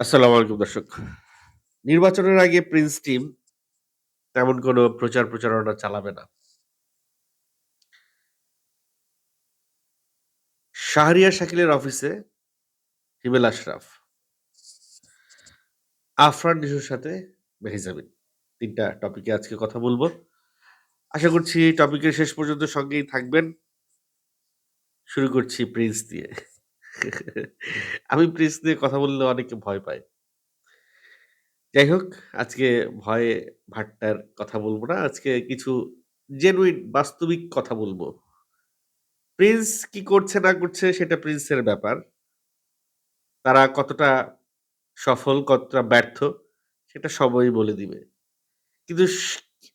আসসালামু আলাইকুম, দর্শক। নির্বাচনের আগে প্রিন্স টিম তেমন কোনো প্রচার প্রচারণা চালাবে না। শাহরিয়া শাকিলের অফিসে হিমেল আশরাফ। আফরান নিশোর সাথে মেহজাবিন। ৩ টা টপিকে আজকে কথা বলব আশা করছি টপিকের শেষ পর্যন্ত সঙ্গেই থাকবেন। শুরু করছি প্রিন্স দিয়ে। আমি প্রিন্স নিয়ে কথা বললে অনেকে ভয় পায়। যাই হোক, আজকে ভয়ে ভাট্টার কথা বলব না। আজকে কিছু জেনুইন বাস্তবিক কথা বলব। প্রিন্স কি করছে না করছে সেটা প্রিন্সের ব্যাপার। তারা কতটা সফল, কতটা ব্যর্থ সেটা সময়ই বলে দিবে। কিন্তু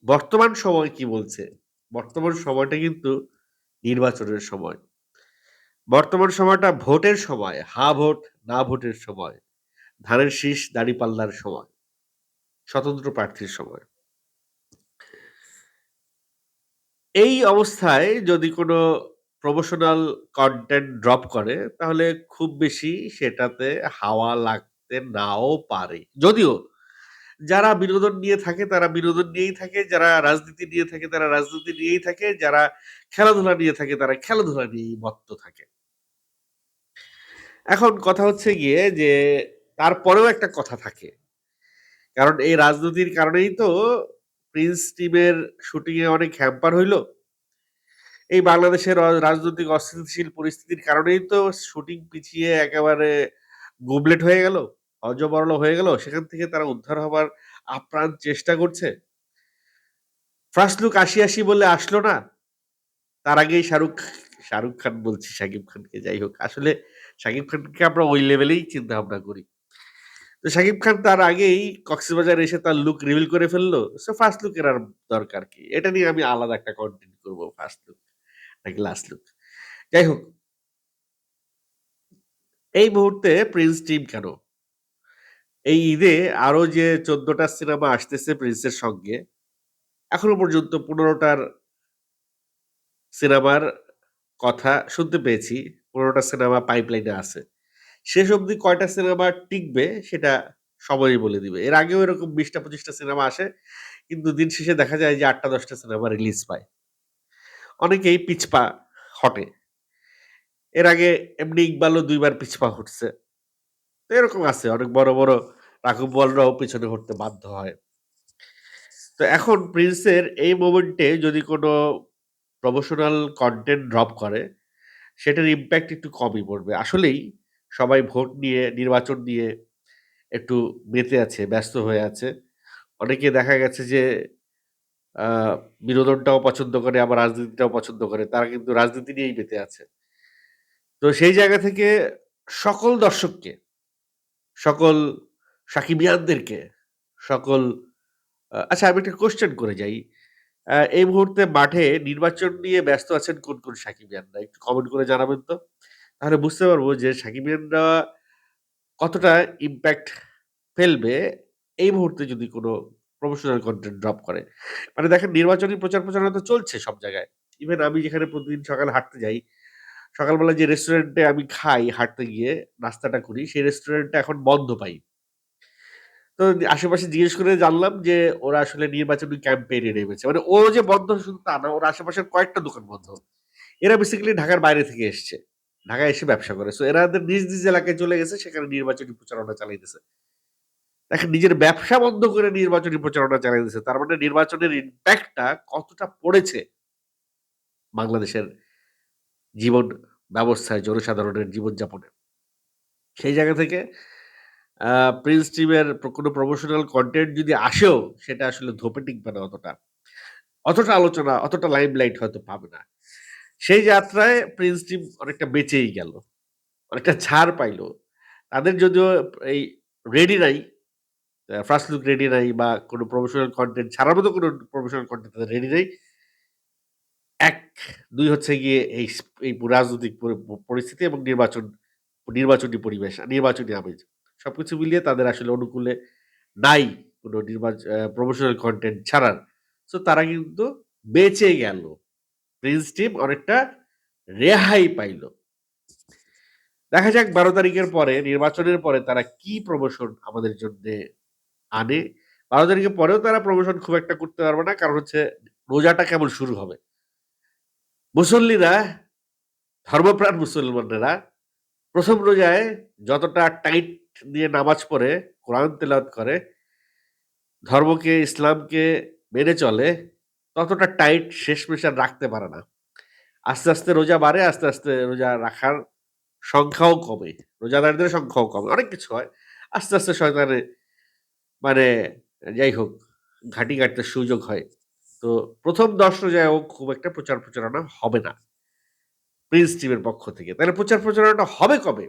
বর্তমান সময় কি বলছে? বর্তমান সময়টা কিন্তু নির্বাচনের সময়। বর্তমান সময়টা ভোটের সময়। হা ভোট, না ভোটের সময়। ধানের শীষ, দাঁড়িপাল্লার সময়। স্বতন্ত্র প্রার্থীর সময়। এই অবস্থায় যদি কোনো প্রমোশনাল কনটেন্ট ড্রপ করে তাহলে খুব বেশি সেটাতে হাওয়া লাগতে নাও পারে। যদিও যারা বিনোদন নিয়ে থাকে তারা বিনোদন নিয়েই থাকে, যারা রাজনীতি নিয়ে থাকে তারা রাজনীতি নিয়েই থাকে, যারা খেলাধুলা নিয়ে থাকে তারা খেলাধুলা নিয়েই মত্ত থাকে। এখন কথা হচ্ছে গিয়ে যে তারপরেও একটা কথা থাকে। কারণ এই রাজনীতির কারণেই তো প্রিন্স টিমের শুটিং এ অনেক হ্যাম্পার হইল। এই বাংলাদেশের রাজনৈতিক অস্থিতিশীল পরিস্থিতির কারণেই তো শুটিং পিছিয়ে একেবারে গুবলেট হয়ে গেল, অজবরল হয়ে গেল। সেখান থেকে তারা উদ্ধার হবার আপ্রাণ চেষ্টা করছে। ফার্স্ট লুক ৮০, ৮০ বলে আসলো না? তার আগেই শাহরুখ শাহরুখ খান বলছি শাকিব খানকে যাই হোক। আসলে শাকিব খানকে আমরা ওই লেভেলেই চিন্তা ভাবনা করি। তো শাকিব খান তার আগেই কক্সবাজার এসে তার লুক রিভিল করে ফেলল। সো ফার্স্ট লুকের আর দরকার কি? এটা নিয়ে আমি আলাদা একটা কনটেন্ট করব ফার্স্ট লুক নাকি লাস্ট লুক। যাই হোক। এই মুহূর্তে প্রিন্স টিম কেন? এই ঈদে আরও যে চোদ্দটা সিনেমা আসতেছে প্রিন্সের সঙ্গে, এখনও পর্যন্ত পনেরোটার সিনেমার কথা শুনতে পেয়েছি। ১৫ টা সিনেমা পাইপলাইনে আছে। শেষ অবধি কয়টা সিনেমা টিকবে সেটা সময়ই বলে দিবে। এর আগেও এরকম বিশটা পঁচিশটা সিনেমা আসে। কিন্তু দিন শেষে দেখা যায় যে আটটা দশটা সিনেমা রিলিজ পায়। অনেকেই পিছপা হটে। এর আগে এমনি ইকবালও দুইবার পিছপা হটছে। তো এরকম আছে। অনেক বড়, বড় রাঘব বলরাও পিছনে হটতে বাধ্য হয়। তো এখন প্রিন্সের এই মোমেন্টে যদি কোনো প্রমোশনাল কন্টেন্ট ড্রপ করে, সেটার ইম্প্যাক্ট একটু কমই পড়বে। আসলেই সবাই ভোট নিয়ে, নির্বাচন নিয়ে একটু মেতে আছে, ব্যস্ত হয়ে আছে। অনেকে দেখা গেছে যে বিনোদনটাও পছন্দ করে আবার রাজনীতিটাও পছন্দ করে। তারা কিন্তু রাজনীতি নিয়েই মেতে আছে। তো সেই জায়গা থেকে সকল দর্শককে, সকল সাকিবিয়ানদেরকে, সকল আচ্ছা আমি একটা কোয়েশ্চেন করে যাই। এই মুহূর্তে মাঠে নির্বাচন নিয়ে ব্যস্ত আছেন কোন, কোন সাকিবিয়ানরা? একটু কমেন্ট করে জানাবেন তো। তাহলে বুঝতে পারব যে সাকিবিয়ানরা কতটা ইমপ্যাক্ট ফেলবে এই মুহূর্তে যদি কোনো প্রমোশনাল কনটেন্ট ড্রপ করে। মানে দেখেন নির্বাচনী প্রচার প্রচারণা তো চলছে সব জায়গায়। ইভেন আমি যেখানে প্রতিদিন সকালে হাঁটতে যাই, সকালবেলা যে রেস্টুরেন্টে আমি খাই হাঁটতে গিয়ে নাস্তাটা করি, সেই রেস্টুরেন্টটা এখন বন্ধ পাই। তো আশেপাশে জিজ্ঞেস করে জানলাম যে ওরা আসলে নির্বাচনী ক্যাম্পেইন নেমেছে। মানে ও যে বন্ধ শুধু তা না, ওর আশেপাশের কয়েকটা দোকান বন্ধ। এরা বেসিক্যালি ঢাকার বাইরে থেকে এসছে। ঢাকায় এসে ব্যবসা করে। সো এরাদের নিজ, নিজ এলাকায় চলে গেছে সেখানে নির্বাচনী প্রচারণা চালাইতেছে। দেখেন নিজের ব্যবসা বন্ধ করে নির্বাচনী প্রচারণা চালাইতেছে। তার মানে নির্বাচনের ইমপ্যাক্টটা কতটা পড়েছে বাংলাদেশের জীবন ব্যবস্থায়, জনসাধারণের জীবনযাপনে। সেই জায়গা থেকে প্রিন্স টিমের কোনো প্রমোশনাল কনটেন্ট যদি আসেও সেটা আসলে ধোপে টিকবে না অতটা। অতটা আলোচনা, অতটা লাইমলাইট হয়তো পাবে না। সেই যাত্রায় প্রিন্স টিম অনেকটা বেঁচেই গেল। অনেকটা ছাড় পাইল। তাদের যদিও এই রেডি নাই, ফার্স্ট লুক রেডি নাই বা কোনো প্রমোশনাল কনটেন্ট ছাড়ার মতো কোনো প্রমোশনাল কন্টেন্ট তাদের রেডি নাই। ১, ২ হচ্ছে গিয়ে এই এই রাজনৈতিক পরিস্থিতি এবং নির্বাচন নির্বাচনী পরিবেশ, নির্বাচনী আমেজ। সবকিছু মিলিয়ে তাদের আসলে অনুকূলে নাই কোনো নির্বাচ আ প্রমোশনাল কন্টেন্ট ছাড়ার। সো তারা কিন্তু বেঁচে গেল। প্রিন্স টিম অনেকটা রেহাই পাইল। দেখা যাক ১২ তারিখের পরে নির্বাচনের পরে তারা কি প্রমোশন আমাদের জন্যে আনে। ১২ তারিখের পরেও তারা প্রমোশন খুব একটা করতে পারবে না। কারণ হচ্ছে রোজাটা কেমন শুরু হবে। মুসল্লিরা, ধর্মপ্রাণ মুসলমানেরা প্রথম রোজায় যতটা টাইট দিয়ে নামাজ পড়ে, কোরআন তেলাওয়াত করে, ধর্মকে, ইসলামকে মেনে চলে, ততটা টাইট শেষমেশ আর রাখতে পারে না। আস্তে, আস্তে রোজা বাড়ে, আস্তে, আস্তে রোজা রাখার সংখ্যাও কমে। রোজাদারদের সংখ্যাও কমে। অনেক কিছু হয়। আস্তে, আস্তে শয়তানে মানে যাই হোক ঘাঁটি কাটতে সুযোগ হয়। তো ১ম ১০ রোজায়ও খুব একটা প্রচার প্রচারণা হবে না। প্রিন্স টিমের পক্ষ থেকে। তাহলে প্রচার প্রচারণাটা হবে কবে?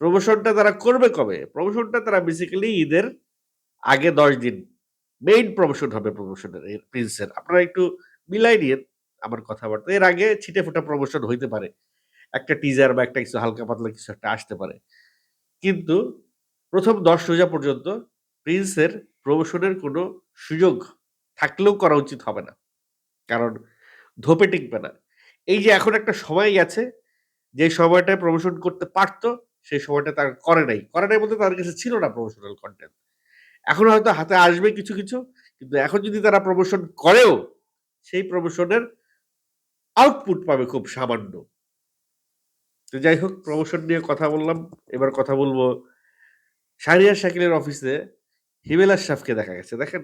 প্রমোশনটা তারা করবে কবে? প্রমোশনটা তারা বেসিক্যালি ঈদের আগে ১০ দিন মেইন প্রমোশন হবে প্রমোশনের প্রিন্সের। আপনারা একটু মিলাই নিয়ে আমার কথাবার্তা। এর আগে ছিটেফোঁটা প্রমোশন হইতে পারে। একটা টিজার বা একটা কিছু হালকা পাতলা কিছু একটা আসতে পারে। কিন্তু ১ম ১০ রোজা পর্যন্ত প্রিন্সের প্রমোশনের কোনো সুযোগ থাকলেও করা উচিত হবে না। কারণ ধোপে টিকবে না। এই যে এখন একটা সময় গেছে, যে সময়টায় প্রমোশন করতে পারত, সেই সময়টা তার করে নাই। করে নাই বলতে তাদের কাছে ছিল না প্রমোশনাল কন্টেন্ট এখন হয়তো হাতে আসবে কিছু, কিছু। কিন্তু এখন যদি তারা প্রমোশন করেও, সেই প্রমোশনের আউটপুট পাবে খুব সামান্য। তো যাই হোক প্রমোশন নিয়ে কথা বললাম। এবার কথা বলব শাহরিয়ার শাকিলের অফিসে হিমেল আশরাফকে দেখা গেছে। দেখেন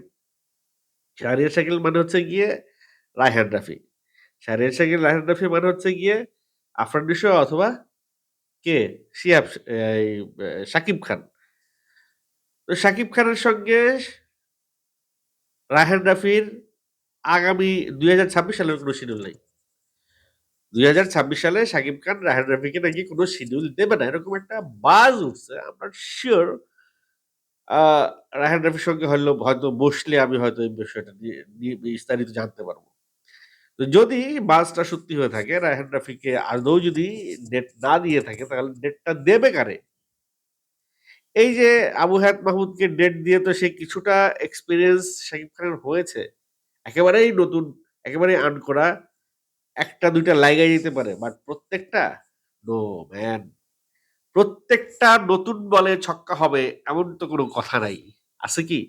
শাহরিয়ার শাকিল মানে হচ্ছে গিয়ে রায়হান রাফি। শাহরিয়ার শাকিল, রায়হান রাফি মানে হচ্ছে গিয়ে আফরান অথবা কে? শিহাব এই শাকিব খান। তো শাকিব খানের সঙ্গে রায়হান রাফির আগামী ২০২৬ সালের কোনো শিডিউল নেই। ২০২৬ সালে শাকিব খান রায়হান রাফিকে নাকি কোনো শিডিউল দেবে না। এরকম একটা বাজ উঠছে। আই শিওর আ রাফির সঙ্গে হইল হয়তো বসলে আমি হয়তো এই বিষয়টা নিয়ে বিস্তারিত জানতে পারব। যদি বাসটা সত্যি হয়ে থাকে রায়হান রাফিকে আদৌ যদি ডেট না দিয়ে থাকে তাহলে ডেটটা দেবে কারে? এই যে আবু হায়াত মাহমুদকে ডেট দিয়ে তো সে কিছুটা এক্সপিরিয়েন্স শাকিব খানের হয়েছে। একেবারেই নতুন, একেবারেই আনকরা ১ টা ২ টা লাইগা যেতে পারে। বাট প্রত্যেকটা নো ম্যান। প্রত্যেকটা নতুন বলে ছক্কা হবে এমন তো কোনো কথা নাই। আছে কি?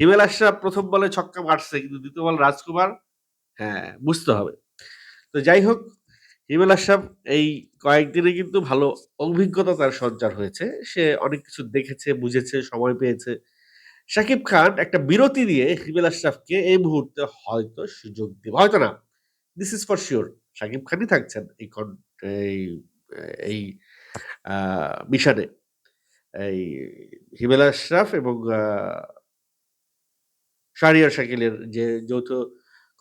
হিমেল আশরাফ প্রথম বলে ছক্কা মারছে কিন্তু দ্বিতীয় বল রাজকুমার হ্যাঁ, বুঝতে হবে। তো যাই হোক হিমেল আশরাফ এই কয়েকদিনে কিন্তু ভালো অভিজ্ঞতা তার সঞ্চার হয়েছে। সে অনেক কিছু দেখেছে, বুঝেছে, সময় পেয়েছে। শাকিব খান একটা বিরতি দিয়ে হিমেল আশরাফকে এই মুহূর্তে হয়তো সুযোগ দেবে হয়তো না। This is for sure Shakib খানই থাকছেন এই এই এই মিশনে। এই হিমেল আশরাফ এবং শাহরিয়ার শাকিলের যে যৌথ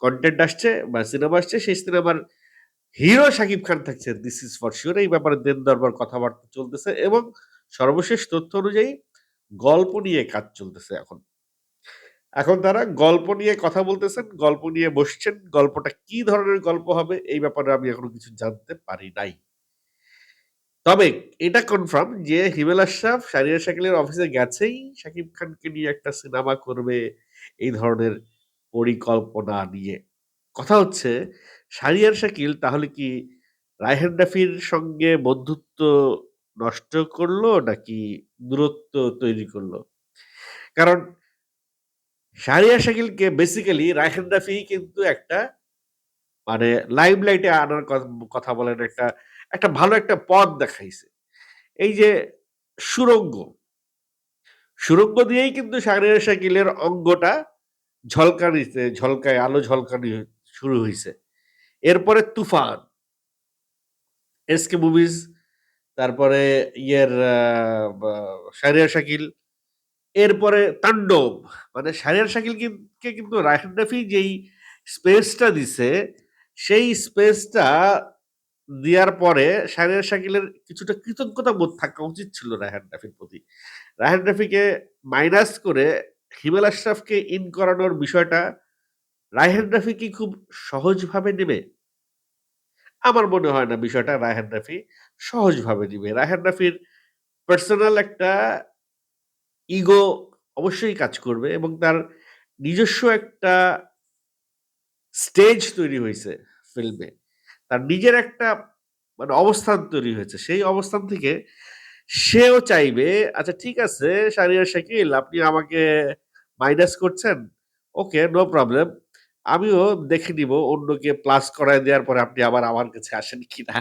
কনটেন্ট আসছে বা সিনেমা আসছে সেই সিনেমার হিরো শাকিব খান থাকছে দিস ইজ ফর শিওর এই ব্যাপারে দেন দরবার কথাবার্তা চলতেছে এবং সর্বশেষ তথ্য অনুযায়ী গল্প নিয়ে কাজ চলতেছে এখন। এখন তারা গল্প নিয়ে কথা বলতেছেন, গল্প নিয়ে বসছেন। গল্পটা কি ধরনের গল্প হবে এই ব্যাপারে আমি এখনও কিছু জানতে পারি নাই। তবে এটা কনফার্ম যে হিমেল আশরাফ সারিয়া শাকিলের অফিসে গেছেই শাকিব খানকে নিয়ে একটা সিনেমা করবে এই ধরনের পরিকল্পনা নিয়ে। কথা হচ্ছে শাহরিয়ার শাকিল তাহলে কি রায়হান রাফির সঙ্গে বন্ধুত্ব নষ্ট করল নাকি দূরত্ব তৈরি করল? কারণ শাহরিয়ার শাকিলকে বেসিক্যালি রায়হান রাফি কিন্তু একটা মানে লাইমলাইট আনার কথা বলেন একটা, একটা ভালো একটা পথ দেখাইছে। এই যে সুড়ঙ্গ, সুড়ঙ্গ দিয়েই কিন্তু শাহরিয়ার শাকিলের অঙ্গটা ঝলকানিতে ঝলকায় আলো ঝলকানি শুরু হয়েছে এরপরে তুফান। এসকে মুভিজ তারপরে ইয়ের সারিয়া শাকিল। এরপরে তাণ্ডব। মানে শাহরিয়ার শাকিল কে কিন্তু রায়হান রাফি যেই স্পেসটা দিছে, সেই স্পেসটা দেওয়ার পরে শাহরিয়ার শাকিলের কিছুটা কৃতজ্ঞতা বোধ থাকা উচিত ছিল রায়হান রাফির প্রতি। রায়হান রাফিকে মাইনাস করে হিমেল আশরাফকে ইন করানোর বিষয়টা রায়হান রাফি কি খুব সহজভাবে নেবে? আমার মনে হয় না বিষয়টা রায়হান রাফি সহজভাবে নিবে। রায়হান রাফির পার্সোনাল একটা ইগো অবশ্যই কাজ করবে এবং তার নিজস্ব একটা স্টেজ তৈরি হয়েছে ফিল্মে। তার নিজের একটা মানে অবস্থান তৈরি হয়েছে। সেই অবস্থান থেকে সেও চাইবে, আচ্ছা ঠিক আছে শাহরিয়ার শাকিল আপনি আমাকে মাইনাস করছেন। Okay no problem. আমিও দেখে নিব অন্যকে প্লাস করায় দেওয়ার পরে আপনি আবার আমার কাছে আসেন কিনা।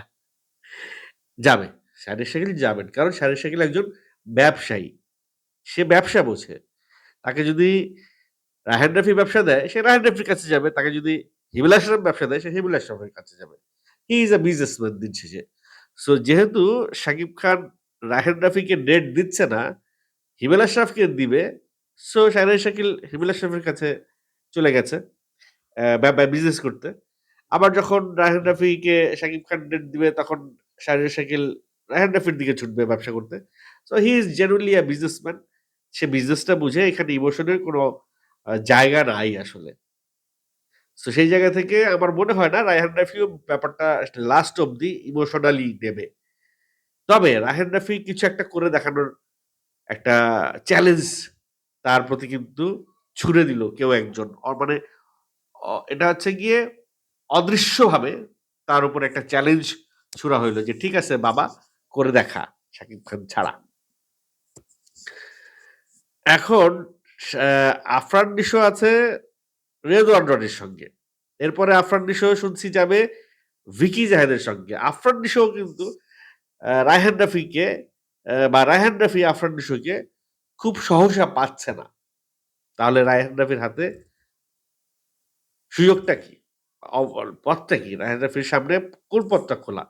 যাবে। শাহরিয়ার শাকিল যাবেন। কারণ শাহরিয়ার শাকিল একজন ব্যবসায়ী। সে ব্যবসা বোঝে। তাকে যদি রায়হান রাফি ব্যবসা দেয়, সে রায়হান রাফির কাছে যাবে। তাকে যদি হিমেল আশরাফ ব্যবসা দেয়, সে হিমেল আশরাফের কাছে যাবে। হি ইজ আ বিজনেসম্যান দিন শেষে। সো যেহেতু শাকিব খান রায়হান রাফিকে ডেট দিচ্ছে না, হিমেল আশরাফকে দিবে। সো শাহরিয়ার শাকিল হিমেল আশরাফের কাছে চলে গেছে বিজনেস করতে। আবার যখন রায়হান রাফিকে শাকিব খান ডেট দিবে, তখন শাহরিয়ার শাকিল রায়হান রাফির দিকে ছুটবে ব্যবসা করতে। So he is genuinely a businessman. সে বিজনেসটা বুঝে এখানে ইমোশনের কোনো জায়গা নাই আসলে। সো সেই জায়গা থেকে আমার মনে হয় না রায়হান রাফিও ব্যাপারটা লাস্ট অব্দি ইমোশনালি নেবে। তবে রায়হান রাফি কিছু একটা করে দেখানোর একটা চ্যালেঞ্জ তার প্রতি কিন্তু ছুড়ে দিল কেউ একজন। মানে এটা হচ্ছে গিয়ে অদৃশ্যভাবে তার উপর একটা চ্যালেঞ্জ ছুড়া হইল যে, "ঠিক আছে বাবা করে দেখা শাকিব খান ছাড়া।" এখন আফরান নিশো আছে রেদওয়ান রনির সঙ্গে। এরপরে আফরান নিশো শুনছি যাবে ভিকি জাহেদের সঙ্গে। আফরান নিশোও কিন্তু রায়হান রাফিকে বা রায়হান রাফি আফরান নিশোকে খুব সহসা পাচ্ছে না। তাহলে রায়হান রাফির হাতে সুযোগটা কি? পথটা কি? রায়হান রাফির সামনে কোন পথটা খোলা?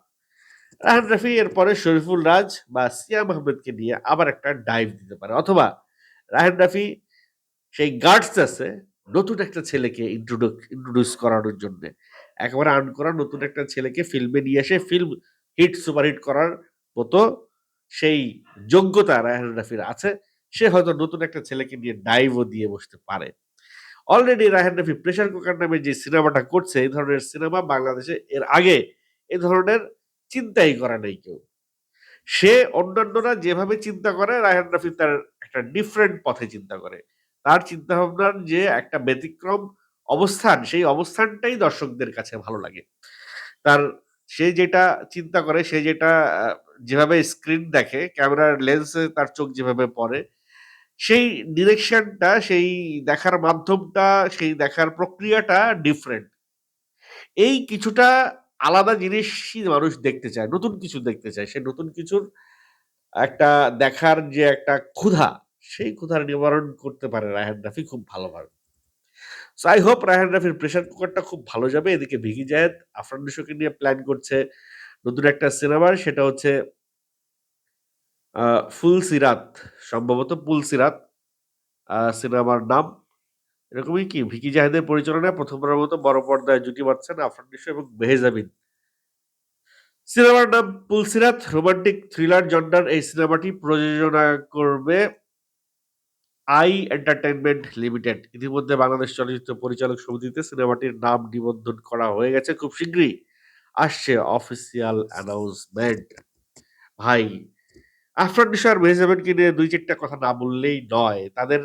রায়হান রাফি এরপরে শরীফুল রাজ বা সিয়াম আহমেদকে নিয়ে আবার একটা ডাইভ দিতে পারে। অথবা রায়হান রাফি সেই গার্ডস আছে, নতুন একটা ছেলেকে ইন্ট্রোডু ইন্ট্রোডিউস করানোর জন্যে। একেবারে আর্ন করা নতুন একটা ছেলেকে ফিল্মে নিয়ে এসে ফিল্ম হিট সুপারহিট করার মতো সেই যোগ্যতা রায়হান রাফির আছে। সে হয়তো নতুন একটা ছেলেকে নিয়ে ডাইভও দিয়ে বসতে পারে। Already Raihan Rafi 'pressure cooker' নামে যে সিনেমাটা করছে এই ধরনের সিনেমা বাংলাদেশে এর আগে এ ধরনের চিন্তাই করা নেই কেউ। সে অন্যান্যরা যেভাবে চিন্তা করে রায়হান রফি তার একটা ডিফারেন্ট পথে চিন্তা করে। তার চিন্তাভাবনার যে একটা ব্যতিক্রম অবস্থান, সেই অবস্থানটাই দর্শকদের কাছে ভালো লাগে। তার সে যেটা চিন্তা করে, সে যেটা যেভাবে স্ক্রিন দেখে, ক্যামেরার লেন্সে তার চোখ যেভাবে পড়ে, সেই ডিরেকশনটা, সেই দেখার মাধ্যমটা, সেই দেখার প্রক্রিয়াটা ডিফারেন্ট। এই কিছুটা আলাদা জিনিসই মানুষ দেখতে চায়। নতুন কিছু দেখতে চায়। সে নতুন কিছুর একটা দেখার যে একটা ক্ষুধা, সেই ক্ষুধার নিবারণ করতে পারে রায়হান রাফি খুব ভালোভাবে। সো আই হোপ রায়হান রাফির 'প্রেশার কুকার'টা খুব ভালো যাবে। এদিকে ভিকি জায়েদ আফরান নিয়ে প্ল্যান করছে নতুন একটা সিনেমার সেটা হচ্ছে আ 'ফুলসিরাত' সম্ভবত পুল সিরাত সিনেমার নাম। এরকমই কি ভিকি জাহেদের পরিচালনায় ১ম বারের মতো বড় পর্দায় জুটি বাঁধছেন আফরান নিশো এবং মেহেজাবিন। সিনেমার নাম 'পুলসিরাত' রোমান্টিক থ্রিলার জন্ডার এই সিনেমাটি প্রযোজনা করবে আই এন্টারটেইনমেন্ট লিমিটেড। ইতিমধ্যে বাংলাদেশ চলচ্চিত্র পরিচালক সমিতিতে সিনেমাটির নাম নিবন্ধন করা হয়ে গেছে। খুব শীঘ্রই আসছে অফিসিয়াল অ্যানাউন্সমেন্ট। ভাই, আফরান আর মেহেজাবিনকে নিয়ে ২-৪ টা কথা না বললেই নয়। তাদের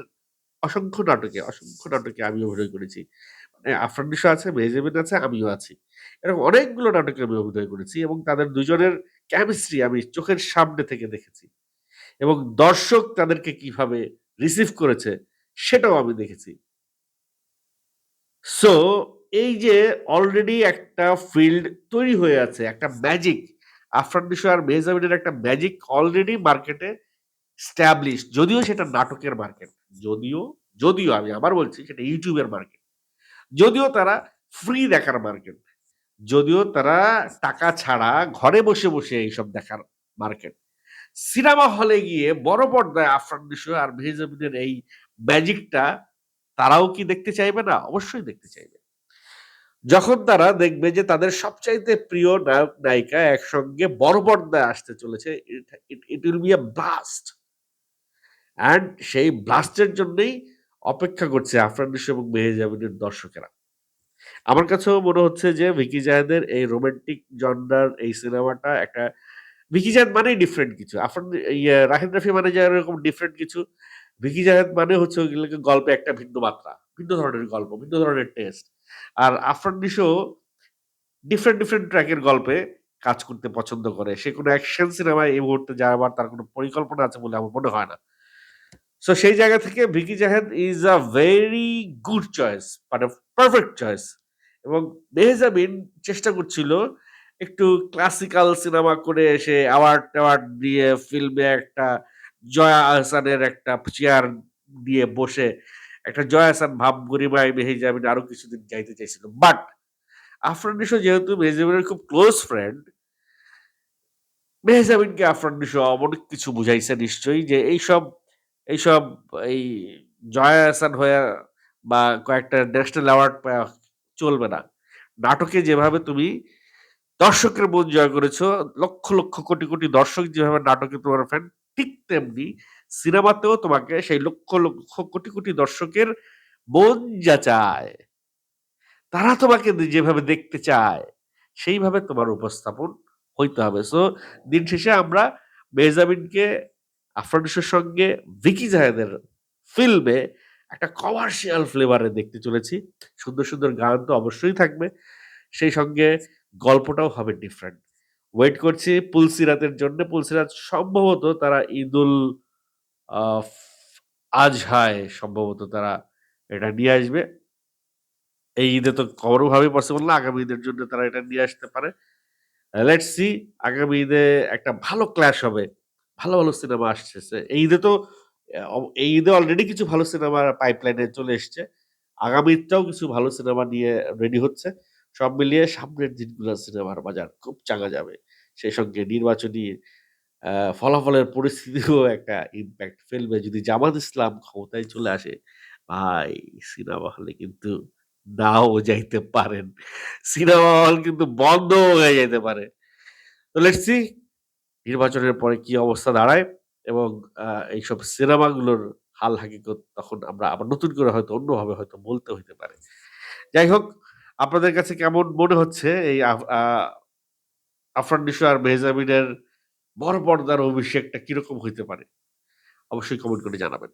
অসংখ্য নাটকে, অসংখ্য নাটকে আমি অভিনয় করেছি। মানে আফরান আছে, মেহেজাবিন আছে, আমিও আছি। এরকম অনেকগুলো নাটকে আমি অভিনয় করেছি এবং তাদের দুজনের কেমিস্ট্রি আমি চোখের সামনে থেকে দেখেছি। এবং দর্শক তাদেরকে কীভাবে রিসিভ করেছে সেটাও আমি দেখেছি। সো এই যে অলরেডি একটা ফিল্ড তৈরি হয়ে আছে, একটা ম্যাজিক আফরান নিশো আর মেহজাবিনের একটা ম্যাজিক অলরেডি মার্কেটে এস্টাবলিশড যদিও সেটা নাটকের মার্কেট। যদিও, যদিও আমি আবার বলছি সেটা ইউটিউবের মার্কেট। যদিও তারা ফ্রি দেখার মার্কেট। যদিও তারা টাকা ছাড়া ঘরে বসে, বসে এইসব দেখার মার্কেট। সিনেমা হলে গিয়ে বড় পর্দায় আফরান নিশো আর মেহজাবিনের এই ম্যাজিকটা তারাও কি দেখতে চাইবে না? অবশ্যই দেখতে চাইবে। যখন তারা দেখবে যে তাদের সবচাইতে প্রিয় নায়ক-নায়িকা একসঙ্গে বড় আসতে চলেছে, it will be blast. And সেই ব্লাস্টের জন্যই অপেক্ষা করছে আফরান এবং মেহজাবিনের দর্শকেরা। আমার কাছেও মনে হচ্ছে যে ভিকি জাহেদের এই রোমান্টিক জন্ডার এই সিনেমাটা একটা ভিকি জাহেদ মানেই ডিফারেন্ট কিছু। আফরান ইয়ে রাহিন রাফি মানে যে এরকম ডিফারেন্ট কিছু, ভিকি জাহেদ মানে হচ্ছে ওইগুলোকে গল্পে একটা ভিন্ন মাত্রা। ভিন্ন ধরনের গল্প, ভিন্ন ধরনের টেস্ট। আর আফরান নিশো ডিফারেন্ট, ডিফারেন্ট ট্র্যাকের গল্পে কাজ করতে পছন্দ করে। সে কোনো অ্যাকশন সিনেমায় এই মুহূর্তে যাওয়ার তার কোনো পরিকল্পনা আছে বলে আমার মনে হয় না। সো সেই জায়গা থেকে Vicky Zahed is a very good choice মানে পারফেক্ট চয়েস এবং মেহজাবিন চেষ্টা করছিল একটু ক্লাসিক্যাল সিনেমা করে এসে অ্যাওয়ার্ড ট্যাওয়ার্ড দিয়ে ফিল্মে একটা জয়া আহসানের একটা চেয়ার দিয়ে বসে একটা জয়া আহসান ভাব গরিমায় মেহজাবিন আরও কিছুদিন যাইতে চাইছিল বাট আফরান নিশো যেহেতু মেহজাবিনের খুব ক্লোজ ফ্রেন্ড মেহজাবিনকে আফরান নিশো অনেক কিছু বুঝাইছে নিশ্চয়ই যে এইসব এইসব এই জয়া আহসান হয়ে বা কয়েকটা ন্যাশনাল অ্যাওয়ার্ড চলবে না। নাটকে যেভাবে তুমি দর্শকের মন জয় করেছ, লক্ষ, লক্ষ কোটি, কোটি দর্শক যেভাবে নাটকে তোমার ফ্যান, ঠিক তেমনি সিনেমাতেও তোমাকে সেই লক্ষ, লক্ষ কোটি, কোটি দর্শকের মন যা চায়, তারা তোমাকে যেভাবে দেখতে চায়, সেইভাবে তোমার উপস্থাপন হইতে হবে। সো দিন শেষে আমরা মেহজাবিনকে আফরান নিশোর সঙ্গে ভিকি জাহেদের ফিল্মে একটা কমার্শিয়াল ফ্লেভারে দেখতে চলেছি। সুন্দর, সুন্দর গান তো অবশ্যই থাকবে। সেই সঙ্গে গল্পটাও হবে ডিফারেন্ট। ওয়েট করছি পুলসিরাতের জন্য। পুলসিরাত সম্ভবত তারা ঈদুল আজহায় সম্ভবত তারা এটা নিয়ে আসবে। এই ঈদে তো কোনোভাবেই পসিবল না। আগামী ঈদের জন্য তারা এটা নিয়ে আসতে পারে। লেটস সি আগামী ঈদে একটা ভালো ক্ল্যাশ হবে। ভালো, ভালো সিনেমা আসছে এই ঈদে তো এই ঈদে অলরেডি কিছু ভালো সিনেমা পাইপলাইনে চলে এসছে। আগামী ঈদটাও কিছু ভালো সিনেমা নিয়ে রেডি হচ্ছে। সব মিলিয়ে সামনের দিনগুলো সিনেমার বাজার খুব চাঙ্গা যাবে। সেই সঙ্গে নির্বাচনী ফলাফলের পরিস্থিতিও একটা ইম্প্যাক্ট ফেলবে। যদি জামাত ইসলাম ক্ষমতায় চলে আসে, ভাই সিনেমা হলে কিন্তু নাও যাইতে পারেন। সিনেমা হল কিন্তু বন্ধও হয়ে যাইতে পারে। তো লেটস নির্বাচনের পরে কি অবস্থা দাঁড়ায় এবং এইসব সিনেমাগুলোর হাল হাকিকত তখন আমরা আবার নতুন করে হয়তো অন্যভাবে হয়তো বলতে হইতে পারে। যাই হোক, আপনাদের কাছে কেমন মনে হচ্ছে এই আফরান আর মেহজাবিনের বড় পর্দার অভিষেকটা কীরকম হইতে পারে? অবশ্যই কমেন্ট করে জানাবেন।